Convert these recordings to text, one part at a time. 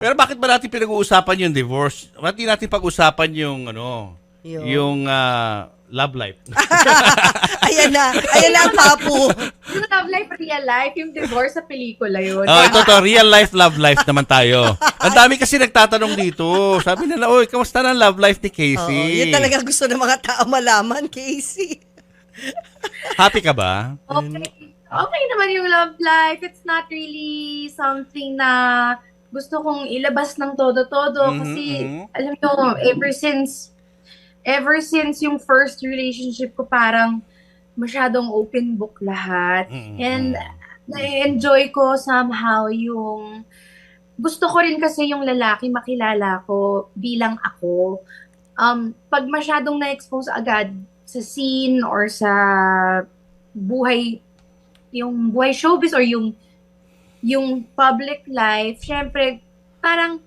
Pero bakit ba natin pinag-uusapan yung divorce? Bakit di natin pag-usapan yung ano, Yung- yung ah, love life? Ayan na. Ayan na ang papu. Yung love life, real life, yung divorce sa pelikula yun. oh, ito to, real life love life naman tayo. Ang dami kasi nagtatanong dito. Sabi nila, "Oy, kamusta na ang love life ni Oo, Casey?" yun talaga gusto ng mga tao malaman, Casey. Happy ka ba? Okay. Okay naman yung love life. It's not really something na gusto kong ilabas ng todo-todo Mhm, kasi mhm. alam nyo, ever since ever since yung first relationship ko parang masyadong open book lahat. Mhm. And na-enjoy ko somehow yung gusto ko rin kasi yung lalaki makilala ko bilang ako. Um, pag masyadong na-expose agad sa scene or sa buhay yung buhay showbiz or yung yung public life, syempre parang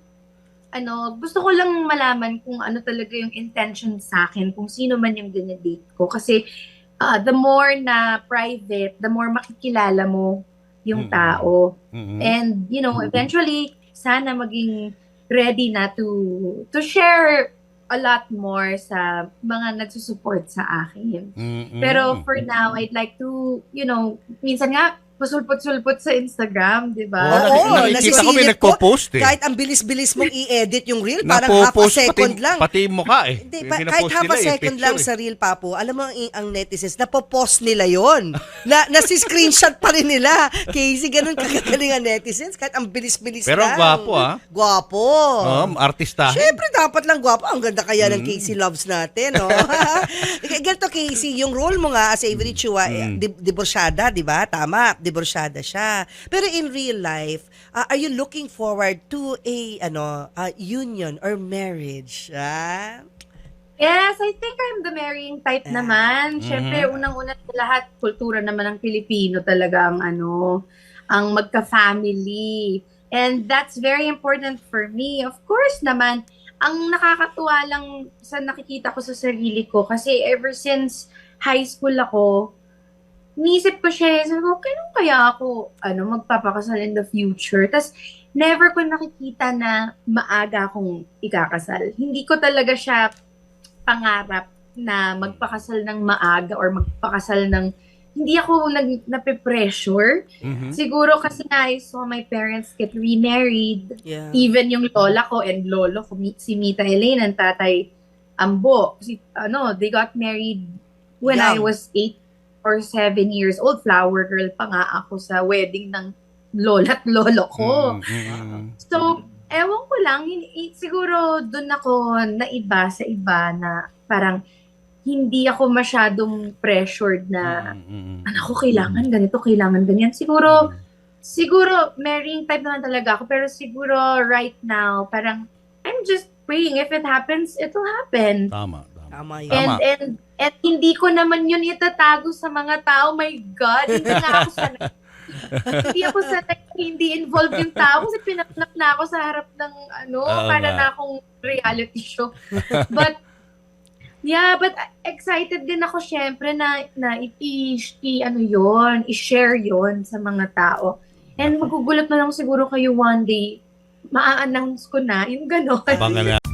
ano, gusto ko lang malaman kung ano talaga yung intention sa akin, kung sino man yung dinedate ko. Kasi uh, the more na private, the more makikilala mo yung Mm. tao. Mhm. And, you know, eventually, sana maging ready na to to share a lot more sa mga nagsusupport sa akin. Mhm. Pero for now, I'd like to, you know, minsan nga, pasulpot-sulpot sa Instagram, di Oo, ba? Oo, nakik- nakikita ko may nasisilip nagpo-post eh. Kahit ang bilis-bilis mong i-edit yung reel, parang half a Napo-post second pati, lang. Pati yung mukha eh. Hindi, pa, pinapost kahit half a nila eh, second picture lang eh. sa reel, Papo, alam mo ang, ang netizens, napopost nila yon na, nasi-screenshot pa rin nila. Casey, ganun kagagaling ang netizens, kahit ang bilis-bilis Pero lang. gwapo, ah. Gwapo. Um, artistahin. Siyempre, dapat lang gwapo. Ang ganda kaya Mm. ng Casey Loves natin, no? Ganito, Casey, yung role mo nga as Avery Chua, eh, Mm. di- diborsyada, di ba? Tama, diborsyada siya. Pero in real life, uh, are you looking forward to a ano a union or marriage? Ah? Yes, I think I'm the marrying type Ah. naman. Mhm. Siyempre, unang-una sa lahat, kultura naman ng Pilipino talaga ang ano, ang magka-family. And that's very important for me. Of course naman, ang nakakatuwa lang sa nakikita ko sa sarili ko kasi ever since high school ako, nisip ko siya, sabi ko, kailan kaya ako ano, magpapakasal in the future? Tapos, never ko nakikita na maaga akong ikakasal. Hindi ko talaga siya pangarap na magpakasal ng maaga or magpakasal ng hindi ako nag nape-pressure. Mhm. Siguro kasi nga I saw my parents get remarried. Yeah. Even yung lola ko and lolo ko, si Mita Elaine and tatay Ambo, si, ano, they got married when I Young. was eight or seven years old. Flower girl pa nga ako sa wedding ng lola at lolo ko. Mhm, mhm. So, ewan ko lang, siguro doon ako naiba sa iba na parang hindi ako masyadong pressured na, Mhm, mhm. anak ko, kailangan ganito, kailangan ganyan. Siguro, siguro, marrying type naman talaga ako, pero siguro right now, parang, I'm just praying. If it happens, it'll happen. Tama, tama. Yun. And, Tama. and, and hindi ko naman yun itatago sa mga tao. My God, hindi nga ako sanay. hindi ako sanay hindi involved yung tao kasi pinaplak na ako sa harap ng ano, Oo para na akong reality show. But, yeah, but excited din ako syempre na, na i, i, i- ano yon i-share yon sa mga tao. And magugulat na lang siguro kayo one day, maa-announce ko na, yung gano'n. Abangan